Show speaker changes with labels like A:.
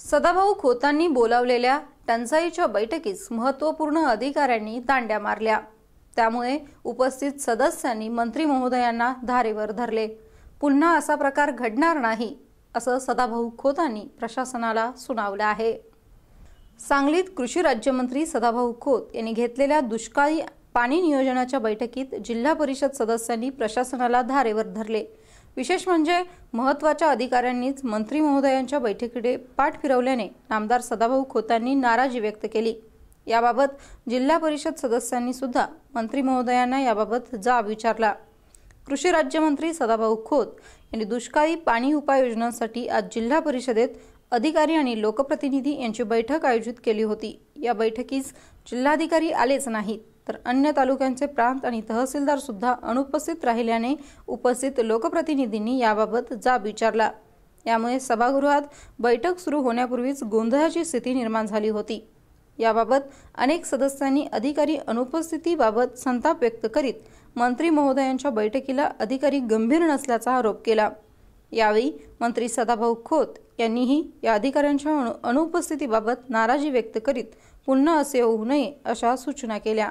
A: सदाभाऊ खोतांनी बोलावलेल्या टंचाईच्या बैठकीस महत्त्वपूर्ण अधिकाऱ्यांनी दांड्या मारल्या. त्यामुळे उपस्थित सदस्यांनी मंत्री महोदयांना धारेवर धरले. पुन्हा असा प्रकार घडणार नाही असं सदाभाऊ खोतांनी प्रशासनाला सुनावलं आहे. सांगलीत कृषी राज्यमंत्री सदाभाऊ खोत यांनी घेतलेल्या दुष्काळी पाणी नियोजनाच्या बैठकीत जिल्हा परिषद सदस्यांनी प्रशासनाला धारेवर धरले. विशेष म्हणजे महत्त्वाच्या अधिकाऱ्यांनीच मंत्री महोदयांच्या बैठकीकडे पाठ फिरवल्याने नामदार सदाभाऊ खोतांनी नाराजी व्यक्त केली. याबाबत जिल्हा परिषद सदस्यांनी सुद्धा मंत्री महोदयांना याबाबत जाब विचारला. कृषी राज्यमंत्री सदाभाऊ खोत यांनी दुष्काळी पाणी उपाययोजनांसाठी आज जिल्हा परिषदेत अधिकारी आणि लोकप्रतिनिधी यांची बैठक आयोजित केली होती. या बैठकीस जिल्हाधिकारी आलेच नाहीत. तर अन्य तालुक्यांचे प्रांत आणि तहसीलदार सुद्धा अनुपस्थित राहिल्याने उपस्थित लोकप्रतिनिधींनी याबाबत जाब विचारला. यामुळे सभागृहात बैठक सुरू होण्यापूर्वीच गोंधळाची स्थिती निर्माण झाली होती. याबाबत अनेक सदस्यांनी अधिकारी अनुपस्थितीबाबत संताप व्यक्त करीत मंत्री महोदयांच्या बैठकीला अधिकारी गंभीर नसल्याचा आरोप केला. यावेळी मंत्री सदाभाऊ खोत यांनीही या अधिकाऱ्यांच्या अनुपस्थितीबाबत नाराजी व्यक्त करीत पुन्हा असे होऊ नये अशा सूचना केल्या.